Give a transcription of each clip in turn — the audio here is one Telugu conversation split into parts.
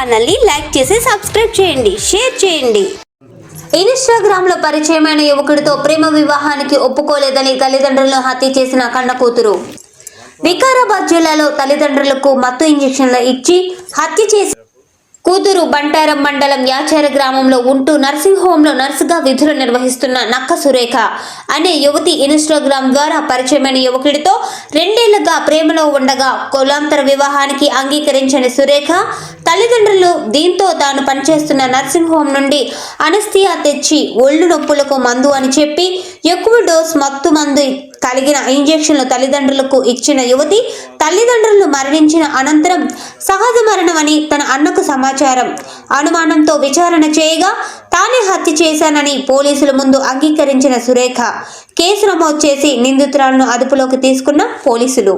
ఛానల్ని లైక్ చేసి సబ్స్క్రైబ్ చేయండి షేర్ చేయండి. ఇన్స్టాగ్రామ్లో పరిచయమైన యువకుడితో ప్రేమ వివాహానికి ఒప్పుకోలేదని తల్లిదండ్రులను హత్య చేసిన కన్న కూతురు. వికారాబాద్ జిల్లాలో తల్లిదండ్రులకు మత్తు ఇంజక్షన్లు ఇచ్చి హత్య చేసి కూతురు బంటారం మండలం యాచార గ్రామంలో ఉంటూ నర్సింగ్ హోంలో నర్సుగా విధులు నిర్వహిస్తున్న నక్క సురేఖ అనే యువతి ఇన్స్టాగ్రామ్ ద్వారా పరిచయమైన యువకుడితో రెండేళ్ళుగా ప్రేమలో ఉండగా కులాంతర వివాహానికి అంగీకరించిన సురేఖ తల్లిదండ్రులు దీంతో తాను పనిచేస్తున్న నర్సింగ్ హోం నుండి అనస్థియా తెచ్చి ఒళ్ళు నొప్పులకు మందు అని చెప్పి ఎక్కువ డోస్ మత్తు మందు కలిగిన ఇంజెక్షన్లు తల్లిదండ్రులకు ఇచ్చిన యువతి తల్లిదండ్రులు మరణించిన అనంతరం సహజ మరణమని తన అన్నకు సమాచారం. అనుమానంతో విచారణ చేయగా తానే హత్య చేశానని పోలీసుల ముందు అంగీకరించిన సురేఖ కేసు నమోదు చేసి నిందితురాలను అదుపులోకి తీసుకున్న పోలీసులు.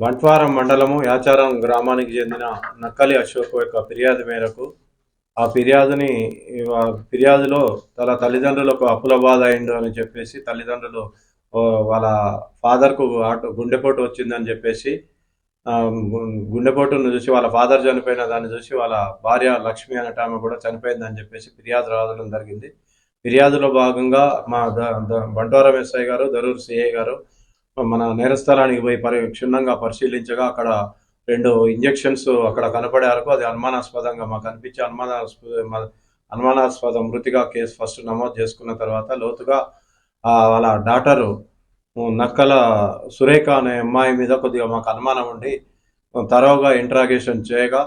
బంట్వారం మండలము యాచారం గ్రామానికి చెందిన నక్కలి అశోక్ యొక్క ఫిర్యాదు మేరకు ఆ ఫిర్యాదుని ఫిర్యాదులో తన తల్లిదండ్రులకు అప్పుల బాధ అయిండు అని చెప్పేసి తల్లిదండ్రులు వాళ్ళ ఫాదర్కు ఆటో గుండెపోటు వచ్చిందని చెప్పేసి గుండెపోటును చూసి వాళ్ళ ఫాదర్ చనిపోయిన దాన్ని చూసి వాళ్ళ భార్య లక్ష్మి అనే ఆమె కూడా చనిపోయిందని చెప్పేసి ఫిర్యాదు రావడం జరిగింది. ఫిర్యాదులో భాగంగా మా ద బంటోరం ఎస్ఐ గారు దరూర్ సిఐ గారు మన నేరస్థలానికి పోయి పరి క్షుణ్ణంగా పరిశీలించగా అక్కడ రెండు ఇంజెక్షన్స్ అక్కడ కనపడే వరకు అది అనుమానాస్పదంగా మాకు అనిపించి అనుమానాస్పద అనుమానాస్పద మృతిగా కేసు ఫస్ట్ నమోదు చేసుకున్న తర్వాత లోతుగా ఆ వాళ్ళ డాటరు నక్కల సురేఖ అనే అమ్మాయి మీద కొద్దిగా మాకు అనుమానం ఉండి తరోగా ఇంట్రాగేషన్ చేయగా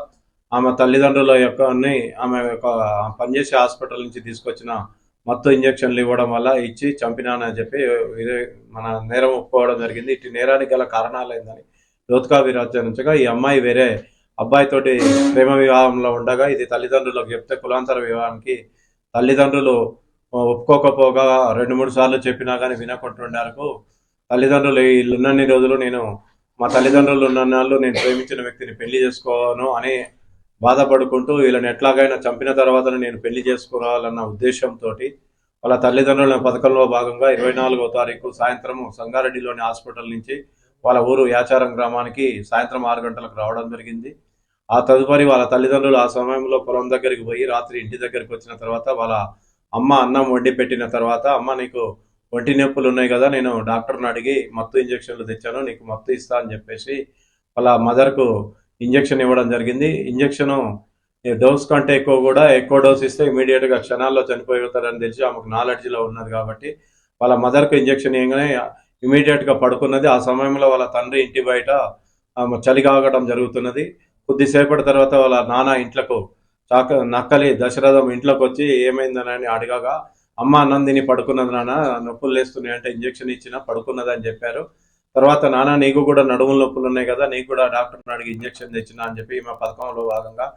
ఆమె తల్లిదండ్రుల యొక్క అన్ని ఆమె యొక్క పనిచేసే హాస్పిటల్ నుంచి తీసుకొచ్చిన మత్తు ఇంజక్షన్లు ఇవ్వడం వల్ల ఇచ్చి చంపినానని చెప్పి మన నేరం ఒప్పుకోవడం జరిగింది. ఇటు నేరానికి గల కారణాలు ఏందని లోతుగా విరాచరించగా ఈ అమ్మాయి వేరే అబ్బాయితోటి ప్రేమ వివాహంలో ఉండగా ఇది తల్లిదండ్రులకు చెప్తే కులాంతర వివాహానికి తల్లిదండ్రులు ఒప్పుకోకపోగా రెండు మూడు సార్లు చెప్పినా కానీ వినకుంటుండేందుకు తల్లిదండ్రులు ఇల్లున్నన్ని రోజులు నేను మా తల్లిదండ్రులు ఉన్న నాళ్ళు నేను ప్రేమించిన వ్యక్తిని పెళ్ళి చేసుకోను అని బాధపడుకుంటూ వీళ్ళని ఎట్లాగైనా చంపిన తర్వాత నేను పెళ్ళి చేసుకోవాలన్న ఉద్దేశంతో వాళ్ళ తల్లిదండ్రుల పథకంలో భాగంగా ఇరవై నాలుగో తారీఖు సాయంత్రం సంగారెడ్డిలోని హాస్పిటల్ నుంచి వాళ్ళ ఊరు యాచారం గ్రామానికి సాయంత్రం ఆరు గంటలకు రావడం జరిగింది. ఆ తదుపరి వాళ్ళ తల్లిదండ్రులు ఆ సమయంలో పొలం దగ్గరికి పోయి రాత్రి ఇంటి దగ్గరికి వచ్చిన తర్వాత వాళ్ళ అమ్మ అన్నం వండి పెట్టిన తర్వాత అమ్మ నీకు ఒంటి నొప్పులు ఉన్నాయి కదా నేను డాక్టర్ని అడిగి మత్తు ఇంజక్షన్లు తెచ్చాను నీకు మత్తు ఇస్తా అని చెప్పేసి వాళ్ళ మదర్కు ఇంజక్షన్ ఇవ్వడం జరిగింది. ఇంజక్షను డోస్ కంటే ఎక్కువ కూడా ఎక్కువ డోస్ ఇస్తే ఇమీడియట్గా క్షణాల్లో చనిపోతారని తెలిసి ఆమెకు నాలెడ్జ్లో ఉన్నది కాబట్టి వాళ్ళ మదర్కు ఇంజక్షన్ ఇవ్వగానే ఇమీడియట్గా పడుకున్నది. ఆ సమయంలో వాళ్ళ తండ్రి ఇంటి బయట ఆమె చలి కాగడం జరుగుతున్నది. కొద్దిసేపటి తర్వాత వాళ్ళ నాన్న ఇంట్లకు చాక నక్కలి దశరథం ఇంట్లోకి వచ్చి ఏమైందని అడగగా అమ్మ నందిని పడుకున్నది నాన్న నొప్పులు లేస్తున్నాయి అంటే ఇంజక్షన్ ఇచ్చిన పడుకున్నదని చెప్పారు. తర్వాత నాన్న నీకు కూడా నడుముల నొప్పులు ఉన్నాయి కదా నీకు కూడా డాక్టర్ని అడిగి ఇంజక్షన్ తెచ్చిన అని చెప్పి ఈమె పథకంలో భాగంగా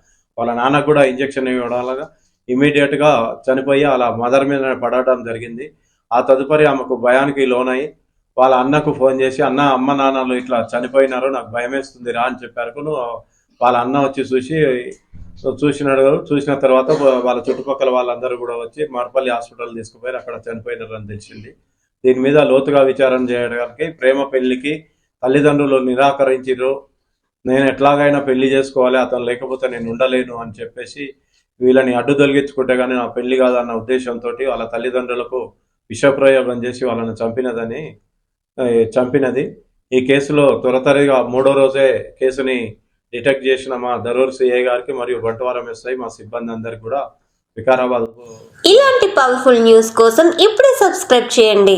వాళ్ళ నాన్నకు కూడా ఇంజక్షన్ ఇవ్వడం ఇమీడియట్గా గా చనిపోయి అలా మదర్ మీద పడటం జరిగింది. ఆ తదుపరి ఆమెకు భయానికి లోనయ్యి వాళ్ళ అన్నకు ఫోన్ చేసి అన్న అమ్మ నాన్నలు ఇట్లా చనిపోయినారు నాకు భయం వేస్తుంది రా అని చెప్పారు వాళ్ళ అన్న వచ్చి చూసి చూసినాడు. చూసిన తర్వాత వాళ్ళ చుట్టుపక్కల వాళ్ళందరూ కూడా వచ్చి మరపల్లి హాస్పిటల్ తీసుకుపోయి అక్కడ చనిపోయినారు అని తెలిసింది. దీని మీద లోతుగా విచారణ చేయడానికి ప్రేమ పెళ్ళికి తల్లిదండ్రులు నిరాకరించారు నేను ఎట్లాగైనా పెళ్ళి చేసుకోవాలి అతను లేకపోతే నేను ఉండలేను అని చెప్పేసి వీళ్ళని అడ్డు తొలగించుకుంటే కానీ నా పెళ్ళి కాదన్న ఉద్దేశంతో వాళ్ళ తల్లిదండ్రులకు విషప్రయోగం చేసి వాళ్ళని చంపినదని చంపినది. ఈ కేసులో త్వరతరిగా మూడో రోజే కేసుని డిటెక్ట్ చేసిన మా దరూర్ సిఐ గారికి మరియు బంటవారం ఎస్ఐ మా సిబ్బంది అందరికి కూడా వికారాబాద్ ఇలాంటి పవర్ఫుల్ న్యూస్ కోసం ఇప్పుడే సబ్స్క్రైబ్ చేయండి.